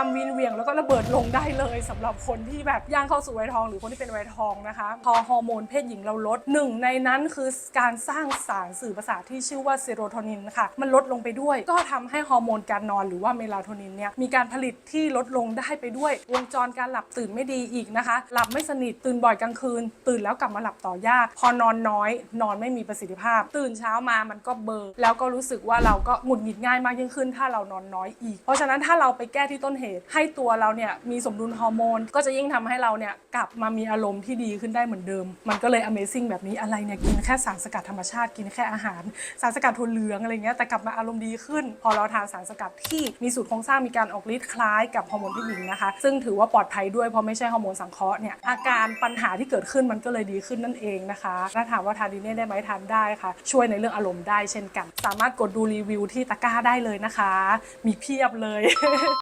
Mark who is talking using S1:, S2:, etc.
S1: ความวินเวียงแล้วก็ระเบิดลงได้เลยสำหรับคนที่แบบย่างเข้าสู่วัยทอง หรือคนที่เป็นวัยทองนะคะพอฮอร์โมนเพศหญิงเราลดหนึ่งในนั้นคือการสร้างสารสื่อประสาทที่ชื่อว่าเซโรโทนินค่ะมันลดลงไปด้วย ก็ทำให้ฮอร์โมนการนอนหรือว่าเมลาโทนินเนี่ยมีการผลิตที่ลดลงได้ไปด้วย วงจรการหลับตื่นไม่ดีอีกนะคะ หลับไม่สนิทตื่นบ่อยกลางคืน ตื่นแล้วกลับมาหลับต่อยาก พอนอนน้อย นอนไม่มีประสิทธิภาพ ตื่นเช้ามามันก็เบลอร์แล้วก็รู้สึกว่าเราก็หงุดหงิดง่ายมากยิ่งขึ้น ถ้าเรานอนน้อยอีก เพราะฉะนั้นถ้าเราไปแก้ที่ต้นเหตุให้ตัวเราเนี่ยมีสมดุลฮอร์โมนก็จะยิ่งทำให้เราเนี่ยกลับมามีอารมณ์ที่ดีขึ้นได้เหมือนเดิม มันก็เลย Amazing แบบนี้อะไรเนี่ยกินแค่สารสกัดธรรมชาติกินแค่อาหาร สารสกัดถั่วเหลืองอะไรเงี้ยแต่กลับมาอารมณ์ดีขึ้น พอเราทานสารสกัดที่มีสูตรโครงสร้างมีการออกฤทธิ์คล้ายกับฮอร์โมนผู้หญิงนะคะ ซึ่งถือว่าปลอดภัยด้วยเพราะไม่ใช่ฮอร์โมนสังเคราะห์เนี่ยอาการปัญหาที่เกิดขึ้นมันก็เลยดีขึ้นนั่นเองนะคะถ้าถามว่าทานดีเน่ได้ไหมทานได้ค่ะ ช่วยในเรื่องอารมณ์ได้เช่นกัน สามารถกดดูรีวิวที่ตะกร้าได้เลยนะคะ มีเพียบเลย